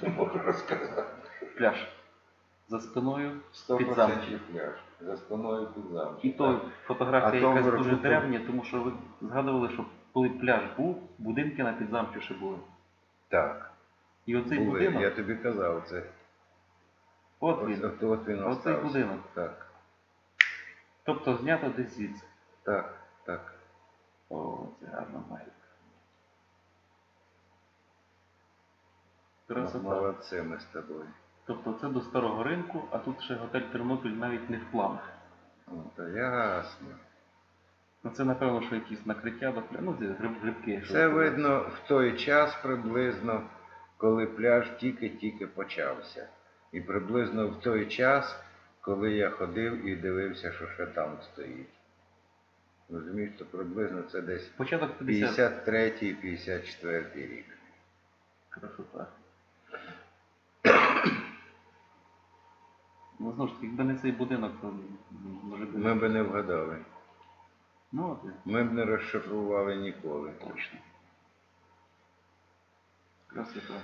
ти можу розказати. Пляж. За спиною. Під процентів замчем. пляж. За спиною під замчем. І то фотографія то якась дуже то- древня, тому що ви згадували, що коли пляж був, будинки на підзамчу ще були. Так. І оцей були. будинок, Я тобі казав, це. от Ось, він. от, от він Оцей остався. будинок. Так, Тобто знято десь звідси. так, так. О, це гарна знахідка. Красота. Молодці ми з тобою. Тобто це до старого ринку, а тут ще готель Тернопіль навіть не в планах. О, та ясно. Ну це напевно, що якісь накриття до пля- ну, ці гриб, грибки. що Це ви видно в той час приблизно, коли пляж тільки-тільки почався. І приблизно в той час, коли я ходив і дивився, що ще там стоїть. Розумієш, то приблизно це десь Початок 50. 53-54 рік. Красота. Ну, знову ж таки, якби не цей будинок, то може би... Ми б не вгадали. Ну, от і Ми б не розшифрували ніколи. точно. Красота.